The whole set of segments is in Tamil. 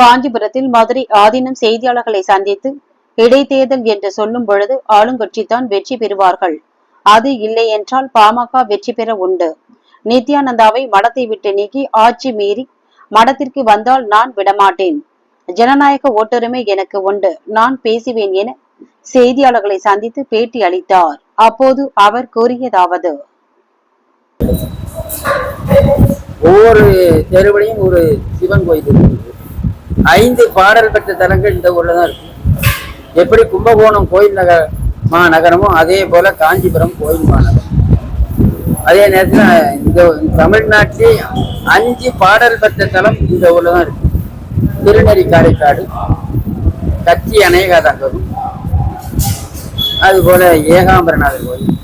காஞ்சிபுரத்தில் மதுரை ஆதீனம் செய்தியாளர்களை சந்தித்து இடைத்தேர்தல் என்று சொல்லும் பொழுது ஆளுங்கட்சிதான் வெற்றி பெறுவார்கள். அது இல்லை என்றால் பாமக வெற்றி பெற உண்டு. நித்யானந்தாவை மடத்தை விட்டு நீக்கி ஆட்சி மீறி மடத்திற்கு வந்தால் நான் விடமாட்டேன். ஜனநாயக ஓட்டுரிமை எனக்கு உண்டு. நான் பேசுவேன் என செய்தியாளர்களை சந்தித்து பேட்டி அளித்தார். அப்போது அவர் கூறியதாவது. ஒவ்வொரு தெருவிலையும் ஒரு சிவன் கோயில் இருக்குது ஐந்து பாடல் பெற்ற தலங்கள் இந்த ஊரில் தான் இருக்கு. எப்படி கும்பகோணம் கோயில் நகர மாநகரமும் அதே போல காஞ்சிபுரம் கோயில் மாநகரம். அதே நேரத்தில் இந்த தமிழ்நாட்டிலே அஞ்சு பாடல் பெற்ற தலம் இந்த ஊரில் தான் இருக்கு. திருநெறி காரைக்காடு கச்சி அநேகாதங்கம் அதுபோல ஏகாம்பரநாதர் கோயில்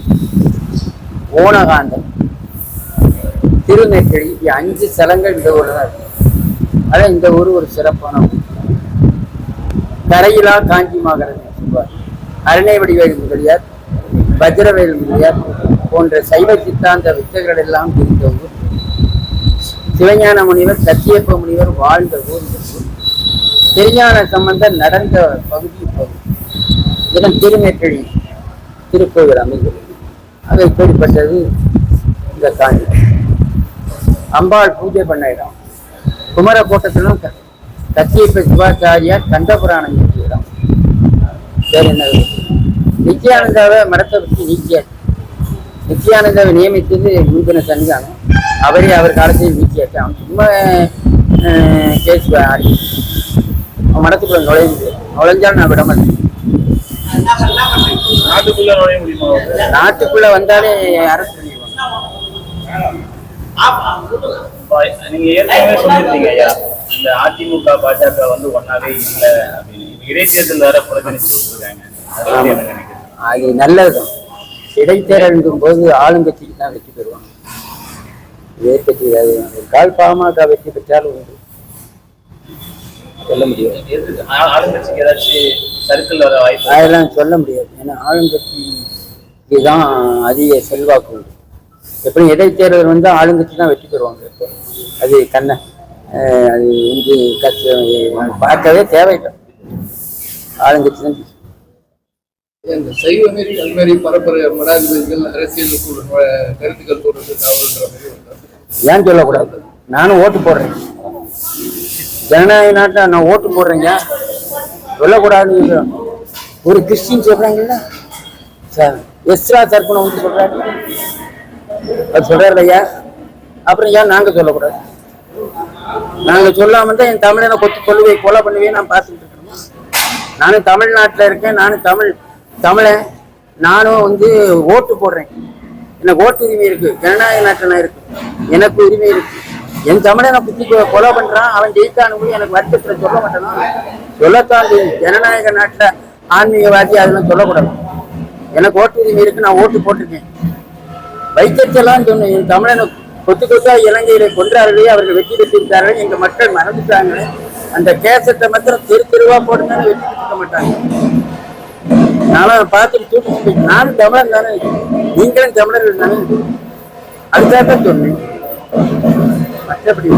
ஓனகாந்தம் திருநெல்வேலி இப்படி அஞ்சு ஸ்தலங்கள் இந்த ஊரில் தான் இருக்கு. அதான் இந்த ஊர் ஒரு சிறப்பான ஊர். கரையிலா காஞ்சி மாகரன் சொல்வார். அருணைவடி வடிவேல் முதலியார் வஜ்ரவேல் முதலியார் போன்ற சைவ சித்தாந்த வித்தகர்கள் எல்லாம் இருந்த ஊர். சிவஞான முனிவர் சத்தியப்ப முனிவர் வாழ்ந்த ஊர் இந்த ஊர். திருஞான சம்பந்தர் நடந்த பகுதி பகுதி. இதன் திருநெற்றழி திருக்கோவில் அமைந்துள்ளது. அது இப்படிப்பட்டது இந்த காஞ்சி. அம்பாள் பூஜை பண்ண இடம். குமரக்கோட்டத்திலும் கத்தியப்ப சிவாச்சாரியார் கண்டபுராணம் எழுதிய இடம். வேற என்ன? நித்யானந்தாவை மரத்தை வச்சு நீக்கியார். நித்யானந்தாவை நியமித்தது முந்தின சன்னிதானம். அவரே அவர் காலத்தில் நீக்கியாச்சு அவன் சும்மா கேஸ் ஆடி. அவன் மடத்துக்குள்ள நுழைய முடியாது நுழைஞ்சாலும் நான் விட மாட்டேன். நாட்டுக்குள்ள வந்தாலே அரசு பண்ணிடுவாங்க. நீங்க ஏற்கனவே சொல்லியிருந்தீங்க ஐயா இந்த அதிமுக பாஜக வந்து ஒன்னாவே இல்லை அப்படின்னு. இடைத்தேர்தல் வேற புறக்கணிச்சு கொடுத்துருக்காங்க. அதை நல்லதுதான். இடைத்தேர்தலும் போது ஆளுங்கட்சிக்கு தான் வெற்றி பெறுவாங்க. எதிர்கட்சி கால் பாமக வெற்றி பெற்றாலும் உண்டு சொல்ல முடியாது. ஆளுங்கட்சிக்கு ஏதாச்சும் சர்க்கிள் வர வாய்ப்பு? அதெல்லாம் சொல்ல முடியாது. ஏன்னா ஆளுங்கட்சிக்கு தான் அதிக செல்வாக்கு உண்டு. எப்படி இடைத்தேர்தல் வந்து ஆளுங்கட்சி தான் வெற்றி பெறுவாங்க. அது கண்ண அது வந்து கஷ்டம் பார்க்கவே தேவையில்லை. ஆளுங்கட்சி. இந்த சைவ நெறி அல்மாரி பரம்பரை மடாதிபதிகள் அரசியல் கருத்துக்கள் போடுறது மாதிரி. ஏன் சொல்லக்கூடாது? நானும் ஓட்டு போடுறேன். ஜனநாயக நாட்டில் நான் ஓட்டு போடுறேங்க. சொல்லக்கூடாதுன்னு. ஒரு கிறிஸ்டின் சொல்றாங்கல்ல? சார் எஸ்ரா தர்ப்பணம் வந்து சொல்றாரு அது சொல்றாரு ஐயா அப்புறம் ஏன் நாங்க சொல்லக்கூடாது? நாங்க சொல்லாம தான் என் தமிழனை கொத்து கொள்ளுவை கொலை பண்ணுவே நான் பார்த்துட்டு இருக்கேன். நானும் தமிழ்நாட்டில் இருக்கேன் நானும் தமிழ் தமிழன் நானும் வந்து ஓட்டு போடுறேன். எனக்கு ஓட்டு உரிமை இருக்கு ஜனநாயக நாட்டில் இருக்கு எனக்கு உரிமை இருக்கு. என் தமிழனை குத்தி கொலை பண்றான் அவன் ஜெயித்தானு எனக்கு வருத்தத்தில் சொல்ல மாட்டானா? சொல்லத்தான் ஜனநாயக நாட்டில் ஆன்மீகவாதி அதெல்லாம் சொல்லக்கூடாது. எனக்கு ஓட்டு உரிமை இருக்கு நான் ஓட்டு போட்டிருக்கேன். வைத்தியத்தெல்லாம் சொன்னேன் என் தமிழனை கொத்து கொத்தா இலங்கையில கொன்றார்களே அவர்கள் வெற்றி பெற்றிருக்கார்கள் எங்க மக்கள் மறந்துட்டாங்க அந்த கேசத்தை மாத்திரம் தெரு தெருவா போட்டுதானே வெற்றி பெற்றிருக்க மாட்டாங்க. நானும் பார்த்துட்டு தூக்கி நானும் தமிழன் தானே. நீங்களும் தமிழர்கள் தானே. அதுக்காக தான் சொன்னேன். மற்றபடி